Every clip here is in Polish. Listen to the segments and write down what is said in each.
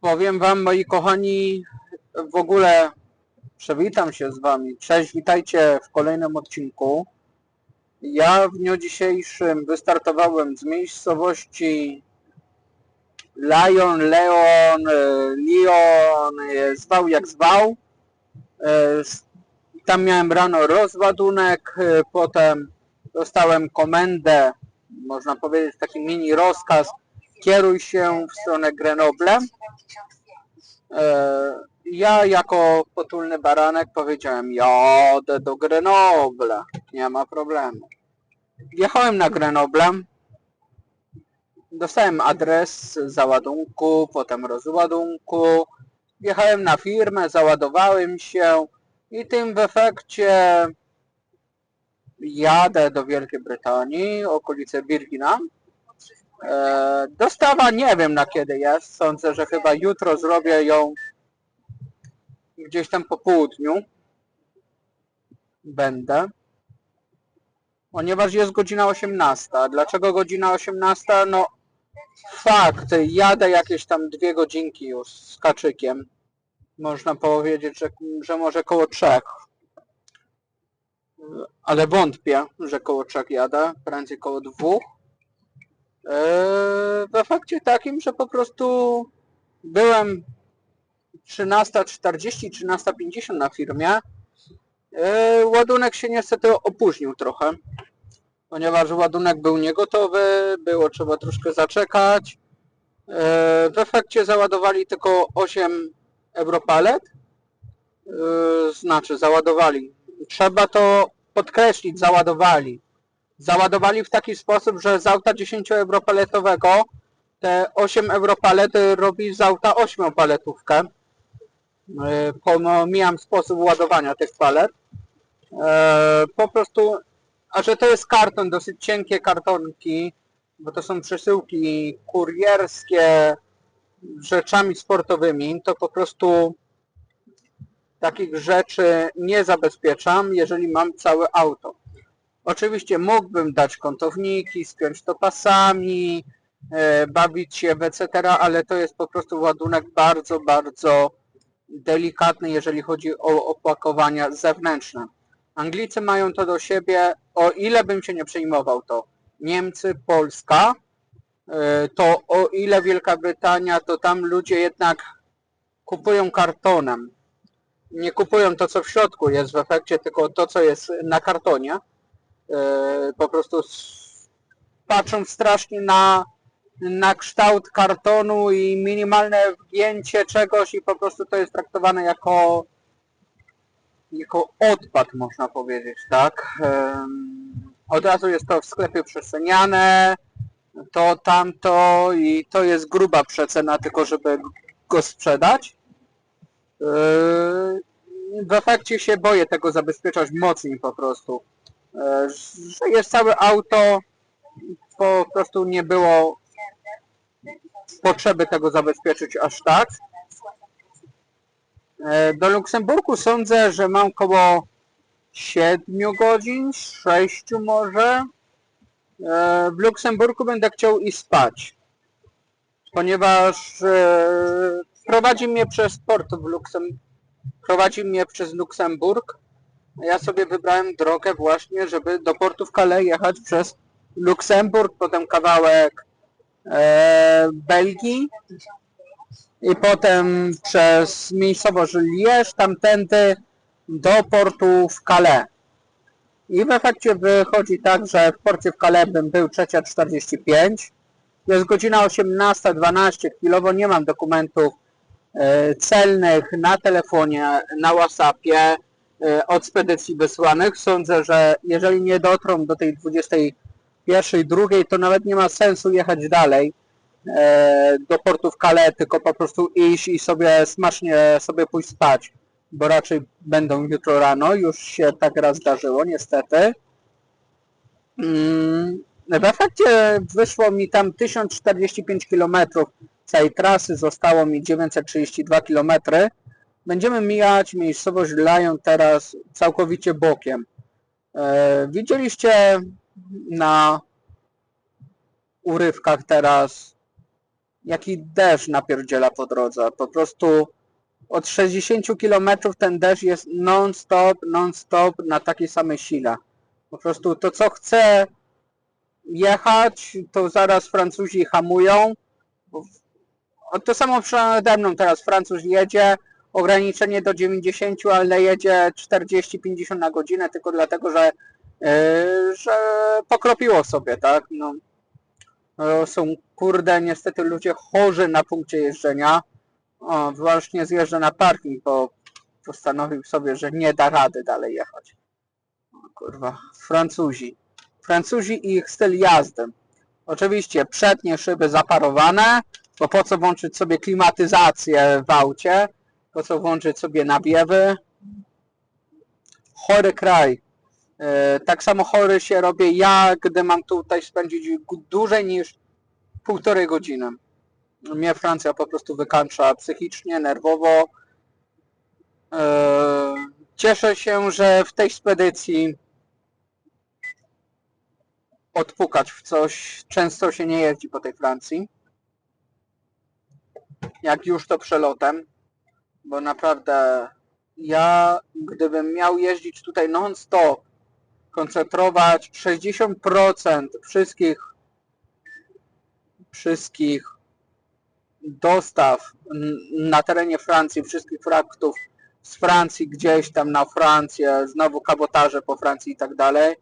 Powiem wam, moi kochani, w ogóle przywitam się z wami. Cześć, witajcie w kolejnym odcinku. Ja w dniu dzisiejszym wystartowałem z miejscowości Lion, Leon, e, Leon, e, zwał jak zwał. S- Tam miałem rano rozładunek, potem dostałem komendę, można powiedzieć taki mini rozkaz, kieruj się w stronę Grenoble. E, Ja jako potulny baranek powiedziałem, jadę do Grenoble, nie ma problemu. Wjechałem na Grenoble, dostałem adres załadunku, potem rozładunku, wjechałem na firmę, załadowałem się i tym w efekcie jadę do Wielkiej Brytanii, okolice Birgina. E, Dostawa nie wiem na kiedy jest. Sądzę, że chyba jutro zrobię ją gdzieś tam po południu. Będę. Ponieważ jest godzina 18. Dlaczego godzina 18? No fakt, jadę jakieś tam dwie godzinki już z kaczykiem. Można powiedzieć, że, że może koło trzech. Ale wątpię, że koło trzech jadę. Prędzej koło dwóch. Eee, w efekcie takim, że po prostu byłem 13.40, 13.50 na firmie. Eee, ładunek się niestety opóźnił trochę, ponieważ ładunek był niegotowy, było trzeba troszkę zaczekać. Eee, w efekcie załadowali tylko 8 europalet. Znaczy załadowali. Trzeba to podkreślić, załadowali załadowali w taki sposób, że z auta 10 europaletowego te 8 europalety robi z auta 8 paletówkę. Yy, Pomijam sposób ładowania tych palet. Yy, Po prostu, a że to jest karton, dosyć cienkie kartonki, bo to są przesyłki kurierskie rzeczami sportowymi, to po prostu takich rzeczy nie zabezpieczam, jeżeli mam całe auto. Oczywiście mógłbym dać kątowniki, spiąć to pasami, e, bawić się w etc., ale to jest po prostu ładunek bardzo, bardzo delikatny, jeżeli chodzi o opakowania zewnętrzne. Anglicy mają to do siebie, o ile bym się nie przejmował to Niemcy, Polska, e, to o ile Wielka Brytania, to tam ludzie jednak kupują kartonem. Nie kupują to, co w środku jest w efekcie, tylko to, co jest na kartonie po prostu s- patrzą strasznie na, na kształt kartonu i minimalne wgięcie czegoś i po prostu to jest traktowane jako jako odpad można powiedzieć, tak? Od razu jest to w sklepie przeceniane, to tamto i to jest gruba przecena tylko żeby go sprzedać. W efekcie się boję tego zabezpieczać mocniej po prostu e, że jest całe auto, po prostu nie było potrzeby tego zabezpieczyć aż tak. E, Do Luksemburgu sądzę, że mam około 7 godzin, 6 może. E, W Luksemburgu będę chciał i spać, ponieważ e, prowadzi mnie przez port w Luksem... prowadzi mnie przez Luksemburg ja sobie wybrałem drogę właśnie, żeby do portu w Calais jechać przez Luksemburg, potem kawałek e, Belgii i potem przez miejscowość Liège, tamtędy do portu w Calais. I w efekcie wychodzi tak, że w porcie w Calais bym był 3.45. Jest godzina 18.12, chwilowo nie mam dokumentów e, celnych na telefonie, na Whatsappie, od spedycji wysłanych. Sądzę, że jeżeli nie dotrą do tej 21, drugiej, to nawet nie ma sensu jechać dalej e, do portu w Calais, tylko po prostu iść i sobie smacznie sobie pójść spać, bo raczej będą jutro rano, już się tak raz zdarzyło niestety. Mm, W efekcie wyszło mi tam 1045 km całej trasy, zostało mi 932 km. Będziemy mijać miejscowość Lion teraz całkowicie bokiem. E, widzieliście na urywkach teraz jaki deszcz napierdziela po drodze. Po prostu od 60 km ten deszcz jest non-stop, non-stop na takiej samej sile. Po prostu to co chce jechać, to zaraz Francuzi hamują. To samo przede mną teraz Francuz jedzie, ograniczenie do 90, ale jedzie 40-50 na godzinę tylko dlatego, że, yy, że pokropiło sobie, tak? No. No, Są kurde niestety ludzie chorzy na punkcie jeżdżenia. O, właśnie zjeżdża na parking, bo postanowił sobie, że nie da rady dalej jechać. O, kurwa, Francuzi. Francuzi i ich styl jazdy. Oczywiście przednie szyby zaparowane, bo po co włączyć sobie klimatyzację w aucie, po co włączyć sobie nawiewy. Chory kraj. E, Tak samo chory się robię ja, gdy mam tutaj spędzić dłużej niż półtorej godziny. Mnie Francja po prostu wykańcza psychicznie, nerwowo. E, Cieszę się, że w tej spedycji odpukać w coś. Często się nie jeździ po tej Francji. Jak już to przelotem, bo naprawdę ja gdybym miał jeździć tutaj non-stop, koncentrować 60% wszystkich wszystkich dostaw na terenie Francji, wszystkich fraktów z Francji gdzieś tam na Francję, znowu kabotaże po Francji i tak dalej,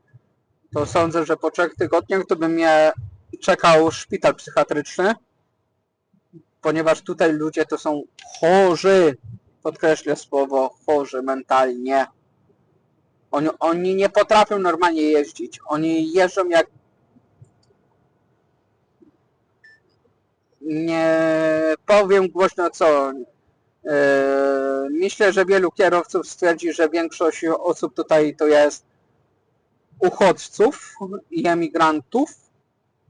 to sądzę, że po trzech tygodniach to by mnie czekał szpital psychiatryczny, ponieważ tutaj ludzie to są chorzy, podkreślę słowo chorzy mentalnie. Oni, oni nie potrafią normalnie jeździć. Oni jeżdżą jak nie powiem głośno co. Yy, Myślę, że wielu kierowców stwierdzi, że większość osób tutaj to jest uchodźców i emigrantów.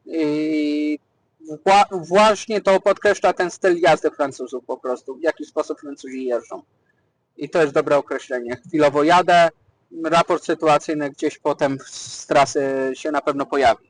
I wła- właśnie to podkreśla ten styl jazdy Francuzów po prostu, w jaki sposób Francuzi jeżdżą. I to jest dobre określenie. Chwilowo jadę, raport sytuacyjny gdzieś potem z trasy się na pewno pojawi.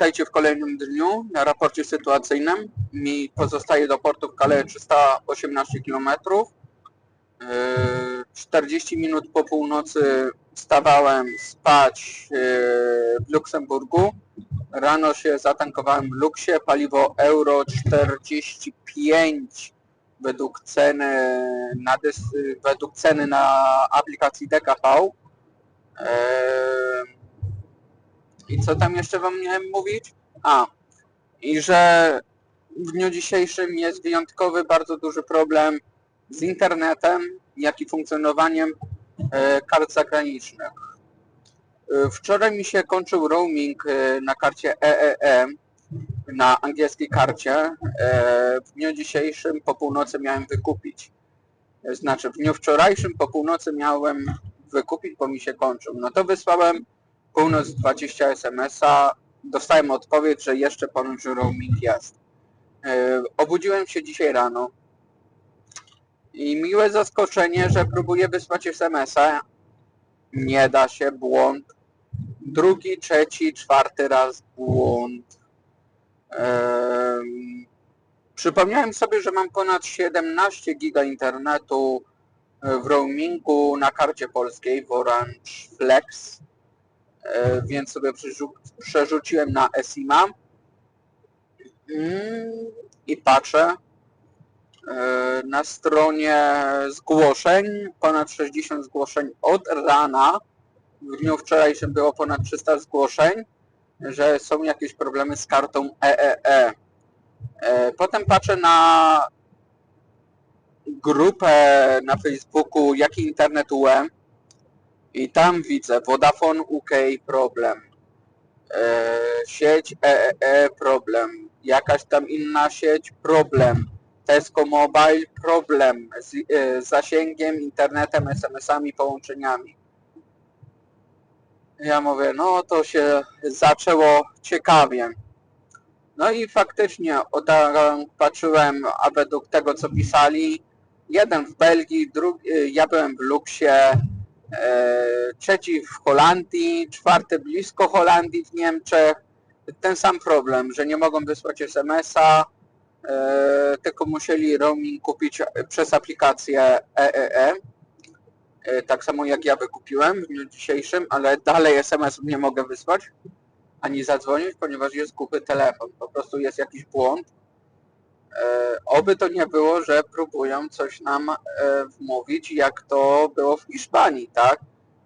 Witajcie w kolejnym dniu na raporcie sytuacyjnym. Mi pozostaje do portu w Calais 318 km. 40 Yy, minut po północy wstawałem spać yy, w Luksemburgu. Rano się zatankowałem w Luksie, paliwo euro 45 według ceny na, według ceny na aplikacji DKV. Yy, i co tam jeszcze wam miałem mówić? A, i że w dniu dzisiejszym jest wyjątkowy, bardzo duży problem z internetem, jak i funkcjonowaniem e, kart zagranicznych. E, Wczoraj mi się kończył roaming e, na karcie EEE, na angielskiej karcie. W dniu dzisiejszym po północy miałem wykupić. Znaczy, w dniu wczorajszym po północy miałem wykupić, bo mi się kończył. No to wysłałem północ 20 SMS-a dostałem odpowiedź, że jeszcze ponoć roaming jest. E, Obudziłem się dzisiaj rano i miłe zaskoczenie, że próbuję wysłać SMS-a. Nie da się, błąd. Drugi, trzeci, czwarty raz błąd. Em, Przypomniałem sobie, że mam ponad 17 giga internetu w roamingu na karcie polskiej w Orange Flex, więc sobie przerzu- przerzuciłem na SIMA Mm, i patrzę e, na stronie zgłoszeń, ponad 60 zgłoszeń. Od rana, w dniu wczorajszym było ponad 300 zgłoszeń, że są jakieś problemy z kartą EEE. E, Potem patrzę na grupę na Facebooku Jaki Internet UE i tam widzę Vodafone UK problem, e, sieć EEE problem, jakaś tam inna sieć problem, Tesco Mobile problem z e, zasięgiem, internetem, SMS-ami, połączeniami. Ja mówię, no to się zaczęło ciekawie. No i faktycznie tak patrzyłem, a według tego co pisali, jeden w Belgii, drugi, ja byłem w Luksie, e, trzeci w Holandii, czwarty blisko Holandii w Niemczech. Ten sam problem, że nie mogą wysłać SMS-a, e, tylko musieli roaming kupić przez aplikację EEE. E, tak samo jak ja wykupiłem w dniu dzisiejszym, ale dalej SMS nie mogę wysłać ani zadzwonić, ponieważ jest kupy telefon. Po prostu jest jakiś błąd. E, oby to nie było, że próbują coś nam e, wmówić, jak to było w Hiszpanii, tak?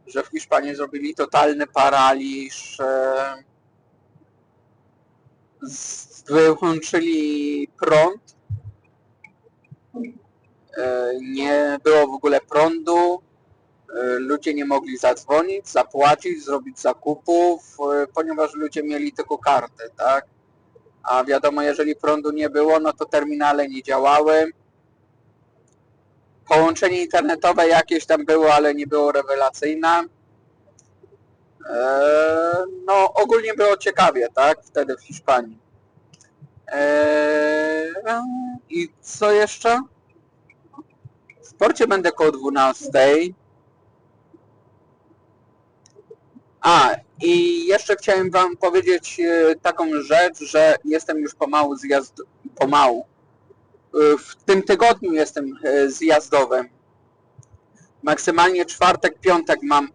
Że w Hiszpanii zrobili totalny paraliż, e, wyłączyli prąd, nie było w ogóle prądu, ludzie nie mogli zadzwonić, zapłacić, zrobić zakupów, ponieważ ludzie mieli tylko kartę, tak? A wiadomo, jeżeli prądu nie było, no to terminale nie działały. Połączenie internetowe jakieś tam było, ale nie było rewelacyjne. Eee, No, ogólnie było ciekawie, tak? Wtedy w Hiszpanii. Eee, I co jeszcze? W sporcie będę koło 12. A, i jeszcze chciałem Wam powiedzieć e, taką rzecz, że jestem już pomału zjazd... pomału. E, W tym tygodniu jestem e, zjazdowym. Maksymalnie czwartek, piątek mam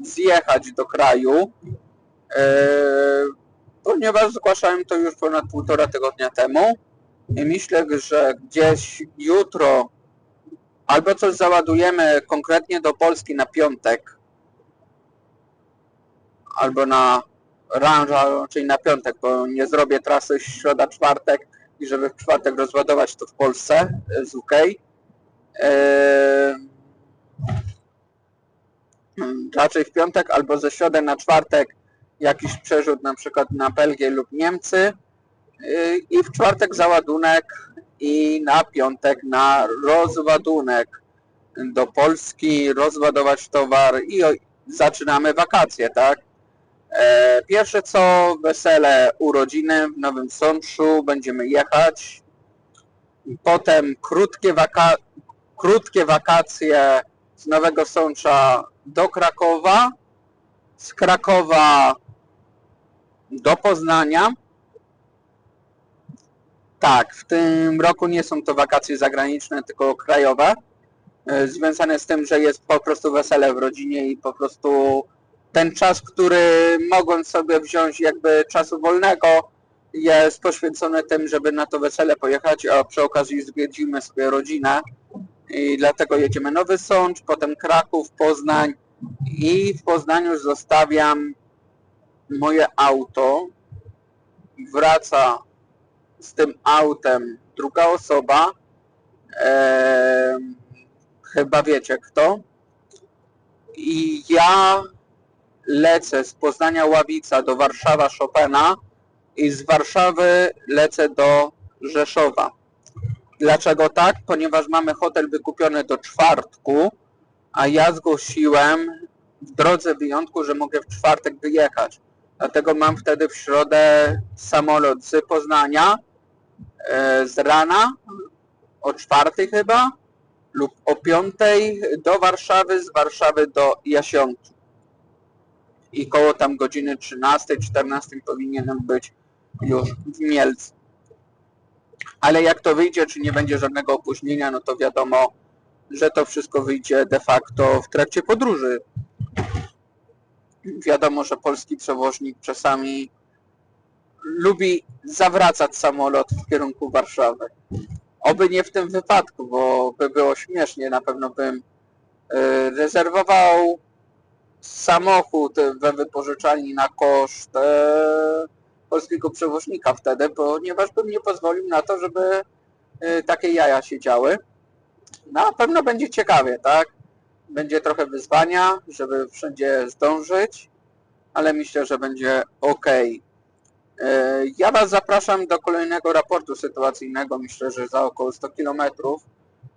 zjechać do kraju, ponieważ zgłaszałem to już ponad półtora tygodnia temu i myślę, że gdzieś jutro albo coś załadujemy konkretnie do Polski na piątek, albo na rano, czyli na piątek, bo nie zrobię trasy środa, czwartek i żeby w czwartek rozładować to w Polsce e, z UK. Eee, hmm, raczej w piątek albo ze środy na czwartek jakiś przerzut na przykład na Belgię lub Niemcy Yy, i w czwartek załadunek i na piątek na rozładunek do Polski, rozładować towar i zaczynamy wakacje, tak? E, Pierwsze co, wesele urodziny w Nowym Sączu, będziemy jechać. Potem krótkie, waka krótkie wakacje z Nowego Sącza do Krakowa, z Krakowa do Poznania. Tak, w tym roku nie są to wakacje zagraniczne, tylko krajowe, e, związane z tym, że jest po prostu wesele w rodzinie i po prostu ten czas, który mogłem sobie wziąć jakby czasu wolnego, jest poświęcony tym, żeby na to wesele pojechać, a przy okazji zwiedzimy sobie rodzinę. I dlatego jedziemy Nowy Sącz, potem Kraków, Poznań i w Poznaniu zostawiam moje auto. Wraca z tym autem druga osoba. Chyba wiecie kto. I ja lecę z Poznania Ławica do Warszawa Chopina i z Warszawy lecę do Rzeszowa. Dlaczego tak? Ponieważ mamy hotel wykupiony do czwartku, a ja zgłosiłem w drodze wyjątku, że mogę w czwartek wyjechać. Dlatego mam wtedy w środę samolot z Poznania e, z rana o czwartej chyba lub o piątej do Warszawy, z Warszawy do Jasionki. I koło tam godziny 13-14 powinienem być już w Mielcu. Ale jak to wyjdzie, czy nie będzie żadnego opóźnienia, no to wiadomo, że to wszystko wyjdzie de facto w trakcie podróży. Wiadomo, że polski przewoźnik czasami lubi zawracać samolot w kierunku Warszawy. Oby nie w tym wypadku, bo by było śmiesznie. Na pewno bym y, rezerwował samochód we wypożyczalni na koszt e, polskiego przewoźnika wtedy, ponieważ bym nie pozwolił na to, żeby y, takie jaja się działy. Na pewno będzie ciekawie, tak? Będzie trochę wyzwania, żeby wszędzie zdążyć, ale myślę, że będzie ok. Ja Was zapraszam do kolejnego raportu sytuacyjnego, myślę, że za około 100 km.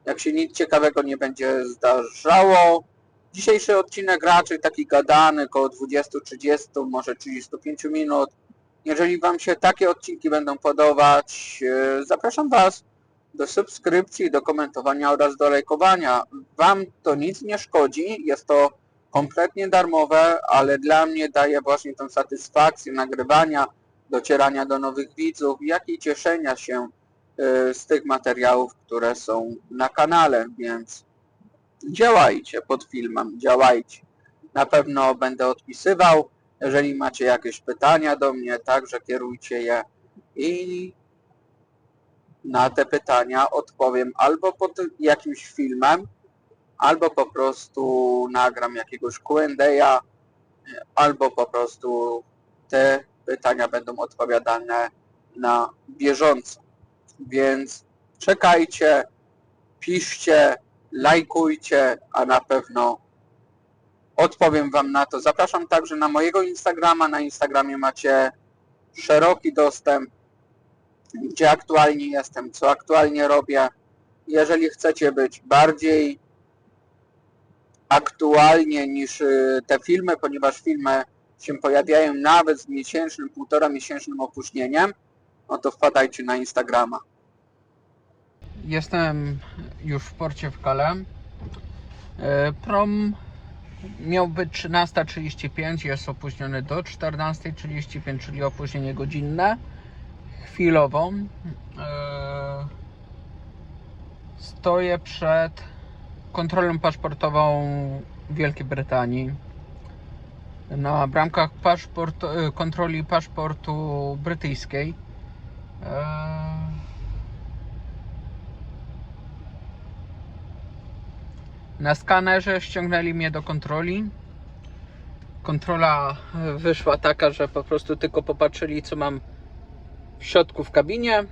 Jak się nic ciekawego nie będzie zdarzało. Dzisiejszy odcinek raczej taki gadany, około 20-30, może 35 minut. Jeżeli Wam się takie odcinki będą podobać, e, zapraszam Was do subskrypcji, do komentowania oraz do lajkowania. Wam to nic nie szkodzi, jest to kompletnie darmowe, ale dla mnie daje właśnie tą satysfakcję nagrywania, docierania do nowych widzów, jak i cieszenia się y, z tych materiałów, które są na kanale, więc działajcie pod filmem, działajcie. Na pewno będę odpisywał. Jeżeli macie jakieś pytania do mnie, także kierujcie je i na te pytania odpowiem albo pod jakimś filmem, albo po prostu nagram jakiegoś Q&A, albo po prostu te pytania będą odpowiadane na bieżąco. Więc czekajcie, piszcie, lajkujcie, a na pewno odpowiem Wam na to. Zapraszam także na mojego Instagrama. Na Instagramie macie szeroki dostęp gdzie aktualnie jestem, co aktualnie robię. Jeżeli chcecie być bardziej aktualnie niż y, te filmy, ponieważ filmy się pojawiają nawet z miesięcznym, półtora miesięcznym opóźnieniem, no to wpadajcie na Instagrama. Jestem już w porcie w Calais. E, Prom miał być 13.35, jest opóźniony do 14.35, czyli opóźnienie godzinne chwilową e, stoję przed kontrolą paszportową Wielkiej Brytanii. Na bramkach paszport, e, kontroli paszportu brytyjskiej. Na skanerze ściągnęli mnie do kontroli. Kontrola wyszła taka, że po prostu tylko popatrzyli, co mam w środku w kabinie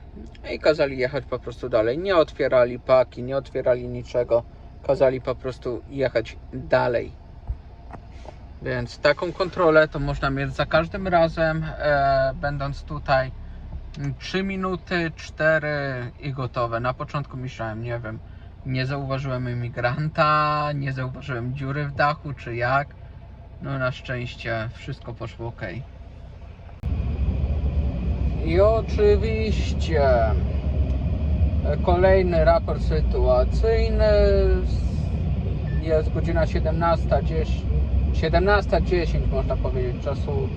i kazali jechać po prostu dalej. Nie otwierali paki, nie otwierali niczego. Kazali po prostu jechać dalej. Więc taką kontrolę to można mieć za każdym razem, e, będąc tutaj 3 minuty, 4 i gotowe. Na początku myślałem, nie wiem, nie zauważyłem imigranta, nie zauważyłem dziury w dachu, czy jak. No na szczęście wszystko poszło ok. I oczywiście kolejny raport sytuacyjny. Jest godzina 17.10, 17.10 można powiedzieć czasu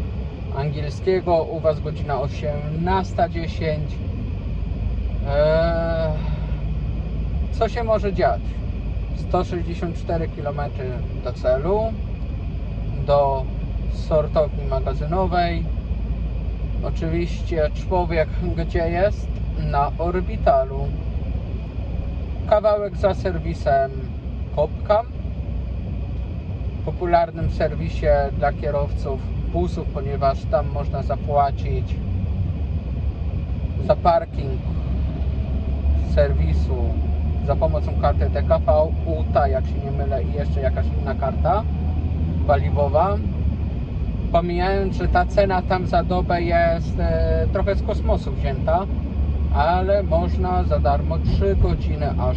angielskiego. U Was godzina 18.10. Eee, co się może dziać? 164 km do celu, do sortowni magazynowej Oczywiście człowiek gdzie jest? Na orbitalu. Kawałek za serwisem Kopka. Popularnym serwisie dla kierowców busów, ponieważ tam można zapłacić za parking serwisu za pomocą karty DKV, UTA, jak się nie mylę, i jeszcze jakaś inna karta paliwowa pomijając, że ta cena tam za dobę jest e, trochę z kosmosu wzięta, ale można za darmo 3 godziny aż,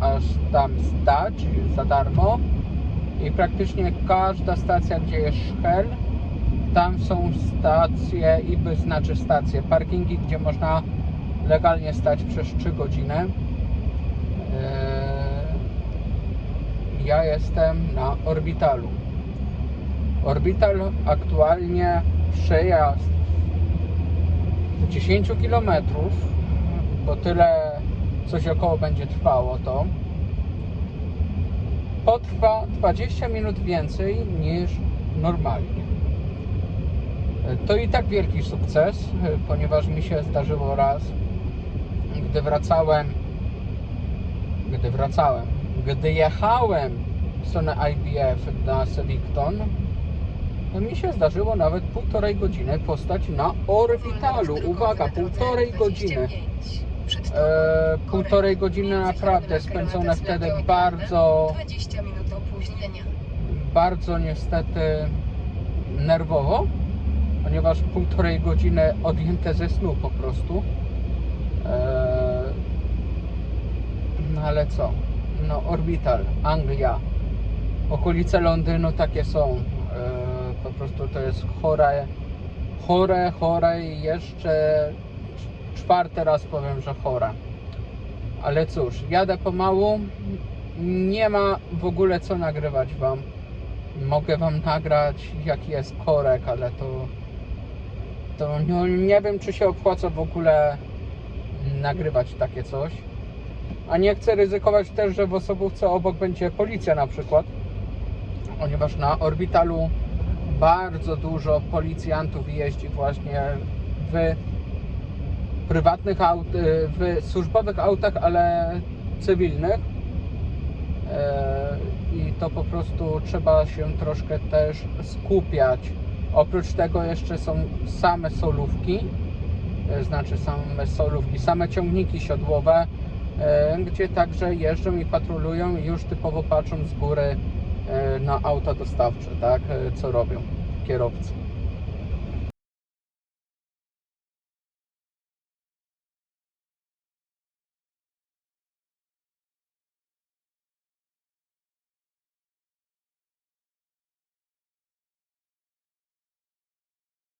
aż tam stać za darmo i praktycznie każda stacja, gdzie jest Shell tam są stacje i by znaczy stacje, parkingi, gdzie można legalnie stać przez 3 godziny. Eee, Ja jestem na Orbitalu. Orbital aktualnie przejazd 10 km, bo tyle coś około będzie trwało to. Potrwa 20 minut więcej niż normalnie. To i tak wielki sukces, ponieważ mi się zdarzyło raz, gdy wracałem, gdy wracałem, gdy jechałem w stronę IBF na Sevicton, mi się zdarzyło nawet półtorej godziny postać na orbitalu. Uwaga, półtorej godziny. E, półtorej godziny naprawdę spędzone wtedy bardzo 20 minut opóźnienia. bardzo niestety nerwowo, ponieważ półtorej godziny odjęte ze snu po prostu. No ale co? No Orbital, Anglia, okolice Londynu takie są. Eee, po prostu to jest chore, chore, chore i jeszcze czwarty raz powiem, że chore. Ale cóż, jadę pomału. Nie ma w ogóle co nagrywać Wam. Mogę Wam nagrać jaki jest korek, ale to to no, nie wiem czy się opłaca w ogóle nagrywać takie coś. A nie chcę ryzykować też, że w osobówce obok będzie policja na przykład. Ponieważ na orbitalu bardzo dużo policjantów jeździ właśnie w prywatnych aut, w służbowych autach, ale cywilnych. E, I to po prostu trzeba się troszkę też skupiać. Oprócz tego jeszcze są same solówki, e, znaczy same solówki, same ciągniki siodłowe, gdzie także jeżdżą i patrolują i już typowo patrzą z góry e, na auta dostawcze, tak, e, co robią kierowcy.